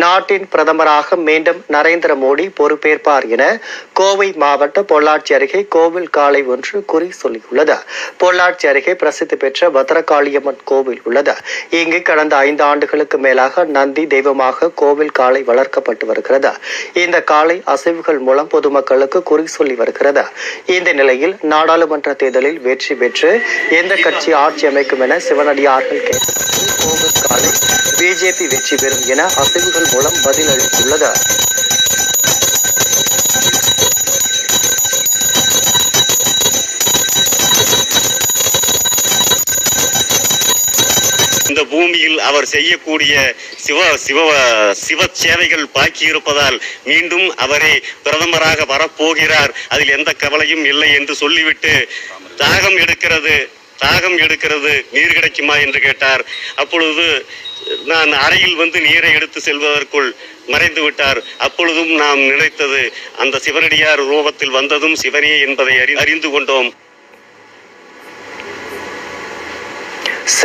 நாட்டின் பிரதமராக மீண்டும் நரேந்திர மோடி பொறுப்பேற்பார் என கோவை மாவட்ட பொள்ளாச்சி அருகே கோவில் காளை ஒன்று குறி சொல்லியுள்ளது. பொள்ளாச்சி அருகே பிரசித்தி பெற்ற பத்ரகாளியம்மன் கோவில் உள்ளது. இங்கு கடந்த ஐந்து ஆண்டுகளுக்கு மேலாக நந்தி தெய்வமாக கோவில் காளை வளர்க்கப்பட்டு வருகிறது. இந்த காளை அசைவுகள் மூலம் பொதுமக்களுக்கு குறி சொல்லி வருகிறது. இந்த நிலையில் நாடாளுமன்ற தேர்தலில் வெற்றி பெற்று எந்த கட்சி ஆட்சி அமைக்கும் என சிவனடியார்கள் கேட்டதற்கு கோவில் காளை பிஜேபி வெற்றி பெறும் என அசைவுகள் மூலம் பதில் இந்த பூமியில் அவர் செய்யக்கூடிய சிவ சிவ சிவ சேவைகள் பாக்கி இருப்பதால் மீண்டும் அவரே பிரதமராக வரப்போகிறார். அதில் எந்த கவலையும் இல்லை என்று சொல்லிவிட்டு தாகம் எடுக்கிறது. தாகம் எடுக்கிறது நீர் கிடைக்குமா என்று கேட்டார். அப்பொழுது நான் அறையில் வந்து நீரை எடுத்து செல்வதற்குள் மறைந்து விட்டார். அப்பொழுதும் நாம் நினைத்தது அந்த சிவனடியார் ரூபத்தில் வந்ததும் சிவனே என்பதை அறி- அறிந்து கொண்டோம்.